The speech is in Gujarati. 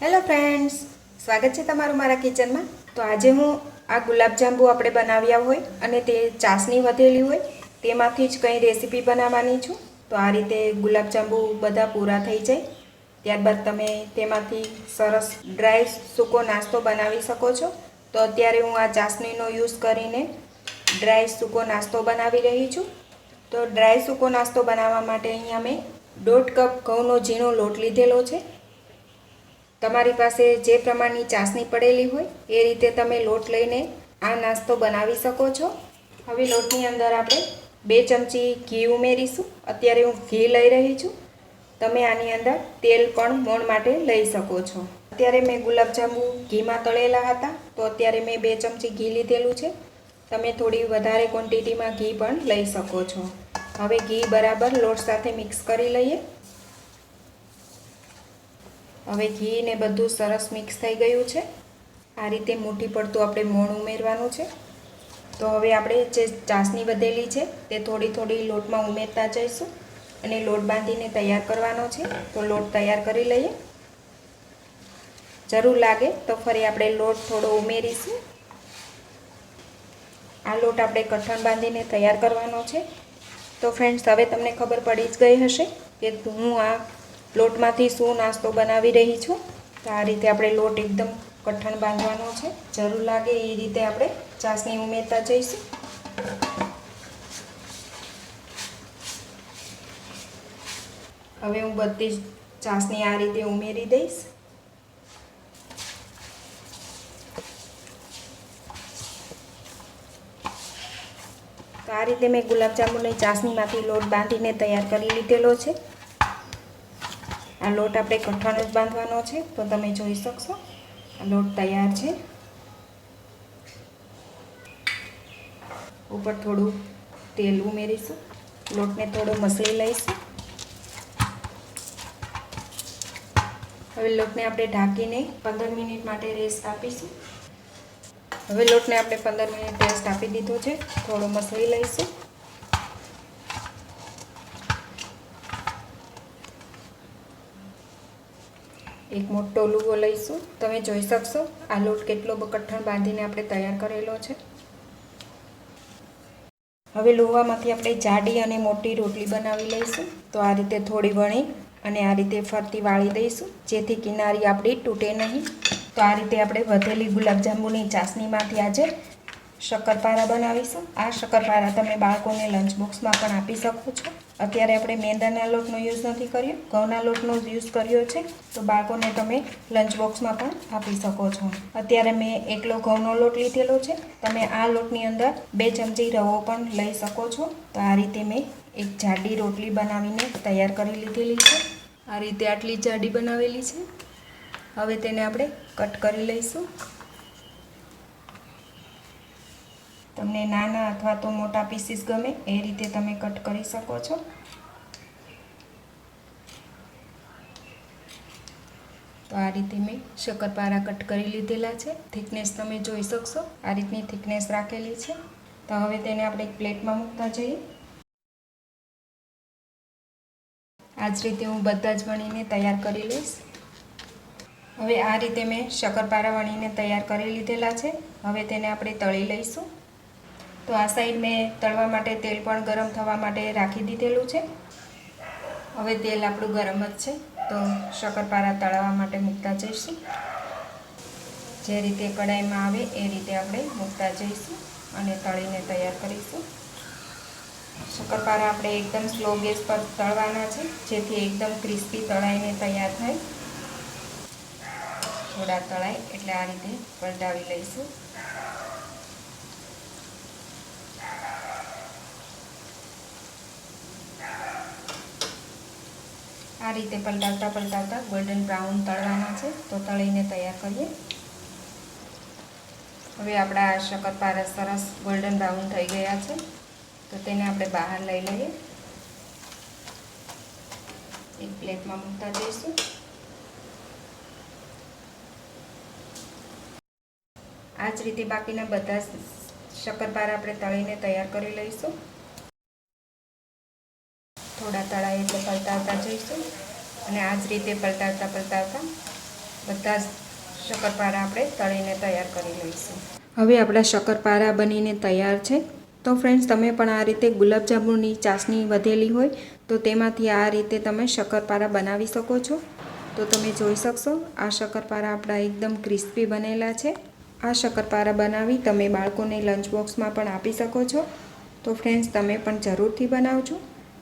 હેલો ફ્રેન્ડ્સ સ્વાગત છે તમારું મારા કિચનમાં. તો આજે હું આ ગુલાબજાંબુ આપણે બનાવ્યા હોય અને તે ચાસણી વધેલી હોય, તેમાંથી જ કંઈ રેસીપી બનાવવાની છું. તો આ રીતે ગુલાબજાંબુ બધા પૂરા થઈ જાય. ત્યારબાદ તમે તેમાંથી સરસ ડ્રાય સૂકો નાસ્તો બનાવી શકો છો. તો અત્યારે હું આ ચાસણીનો યુઝ કરીને ડ્રાય સૂકો નાસ્તો બનાવી રહી છું. તો ડ્રાય સૂકો નાસ્તો બનાવવા માટે અહીંયા મેં દોઢ કપ ઘઉંનો ઝીણો લોટ લીધેલો છે. તમારી પાસે જે પ્રમાણની ચાસણી પડેલી હોય, એ રીતે તમે લોટ લઈને આ નાસ્તો બનાવી શકો છો. હવે લોટની અંદર આપણે બે ચમચી ઘી ઉમેરીશું. અત્યારે હું ઘી લઈ રહી છું. તમે આની અંદર તેલ પણ મોણ માટે લઈ શકો છો. અત્યારે મેં ગુલાબજાંબુ ઘીમાં તળેલા હતા, તો અત્યારે મેં બે ચમચી ઘી લીધેલું છે. તમે થોડી વધારે ક્વોન્ટિટીમાં ઘી પણ લઈ શકો છો. હવે ઘી બરાબર લોટ સાથે મિક્સ કરી લઈએ. હવે ઘી ને બધું સરસ મિક્સ થઈ ગયું છે. આ રીતે મૂઠી પડતું આપણે મોણ ઉમેરવાનું છે. તો હવે આપણે જે ચાસણી વધેલી છે તે થોડી થોડી લોટમાં ઉમેરતા જઈશું અને લોટ બાંધીને તૈયાર કરવાનો છે. તો લોટ તૈયાર કરી લઈએ. જરૂર લાગે તો ફરી આપણે લોટ થોડો ઉમેરીશું. આ લોટ આપણે કઠણ બાંધીને તૈયાર કરવાનો છે. તો ફ્રેન્ડ્સ હવે તમને ખબર પડી જ ગઈ હશે કે હું આ લોટમાંથી શું નાસ્તો બનાવી રહી છું? તો આ રીતે આપણે લોટ એકદમ કઠણ બાંધવાનો છે. જરૂર લાગે એ રીતે આપણે ચાસણી ઉમેરતા જઈશું. હવે હું બધી જ ચાસણી આ રીતે ઉમેરી દઈશ. તો આ રીતે મેં ગુલાબજાંબુની ચાસણીમાંથી લોટ બાંધીને તૈયાર કરી લીધેલો છે. આ લોટ આપણે કઠણ જ બાંધવાનો છે, તો તમે જોઈ શકશો. આ લોટ તૈયાર છે. ઉપર થોડું તેલ ઉમેરીશું. લોટને થોડો મસળી લઈશું. હવે લોટને આપણે ઢાંકીને પંદર મિનિટ માટે રેસ્ટ આપીશું. હવે લોટને આપણે પંદર મિનિટ રેસ્ટ આપી દીધો છે. થોડો મસળી લઈશું. એક મોટો લુગો લઈશું. તમે જોઈ શકશો આ લોટ કેટલો કઠણ બાંધીને આપણે તૈયાર કરેલો છે. હવે લુવામાંથી આપણે જાડી અને મોટી રોટલી બનાવી લઈશું. તો આ રીતે થોડી વણી અને આ રીતે ફરતી વાળી દઈશું. જેથી કિનારી આપણી તૂટે નહીં. તો આ રીતે આપણે વધેલી ગુલાબજાંબુની ચાસણીમાંથી આજે શક્કરપારા બનાવીશું. આ શક્કરપારા તમે બાળકોને લંચ બોક્સમાં પણ આપી શકો છો. અત્યારે આપણે મેંદાના લોટનો યુઝ નથી કર્યો. ઘઉંના લોટનો યુઝ કર્યો છે. તો બાળકોને તમે લંચ બોક્સમાં પણ આપી શકો છો. અત્યારે મેં એકલો ઘઉંનો લોટ લીધેલો છે. તમે આ લોટની અંદર બે ચમચી રવો પણ લઈ શકો છો. તો આ રીતે મેં એક જાડી રોટલી બનાવીને તૈયાર કરી લીધેલી છે. આ રીતે આટલી જાડી બનાવેલી છે. હવે તેને આપણે કટ કરી લઈશું. તમને નાના અથવા તો મોટા પીસીસ ગમે, એ રીતે તમે કટ કરી શકો છો. તો આ રીતે મેં શક્કરપારા કટ કરી લીધેલા છે. થિકનેસ તમે જોઈ શકશો. આ રીતની થિકનેસ રાખેલી છે. તો હવે તેને આપણે એક પ્લેટમાં મૂકતા જઈએ. આ જ રીતે હું બધા જ વણીને તૈયાર કરી લઈશ. હવે આ રીતે મેં શક્કરપારા વણીને તૈયાર કરી લીધેલા છે. હવે તેને આપણે તળી લઈશું. તો આ સાઈડ મેં તળવા માટે તેલ પણ ગરમ થવા માટે રાખી દીધેલું છે. હવે તેલ આપણું ગરમ જ છે, તો શક્કરપારા તળવા માટે મૂકતા જઈશું. જે રીતે કડાઈમાં આવે એ રીતે આપણે મૂકતા જઈશું અને તળીને તૈયાર કરીશું. શક્કરપારા આપણે એકદમ સ્લો ગેસ પર તળવાના છે, જેથી એકદમ ક્રિસ્પી તળાઈને તૈયાર થાય. થોડા તળાય એટલે આ રીતે પલટાવી લઈશું. રીતે પલટાવતા પલટાવતા ગોલ્ડન બ્રાઉન તળવાના છે. તો તળીને તૈયાર કરીએ. હવે આપણા શક્કરપારા સરસ ગોલ્ડન બ્રાઉન થઈ ગયા છે. તો તેને આપણે બહાર લઈ લઈએ. એક પ્લેટમાં મૂકતા જઈશું. આ જ રીતે બાકીના બધા શક્કરપારા આપણે તળીને તૈયાર કરી લઈશું. થોડા તળાય એટલે પલટાવતા જઈશું. અને આ જ રીતે પલટાવતા પલટાવતા બધા જ શક્કરપારા આપણે તળીને તૈયાર કરી લઈશું. હવે આપણા શક્કરપારા બનીને તૈયાર છે. તો ફ્રેન્ડ્સ તમે પણ આ રીતે ગુલાબજાંબુની ચાસણી વધેલી હોય, તો તેમાંથી આ રીતે તમે શક્કરપારા બનાવી શકો છો. તો તમે જોઈ શકશો, આ શક્કરપારા આપણા એકદમ ક્રિસ્પી બનેલા છે. આ શક્કરપારા બનાવી તમે બાળકોને લંચ બોક્સમાં પણ આપી શકો છો. તો ફ્રેન્ડ્સ તમે પણ જરૂરથી બનાવજો.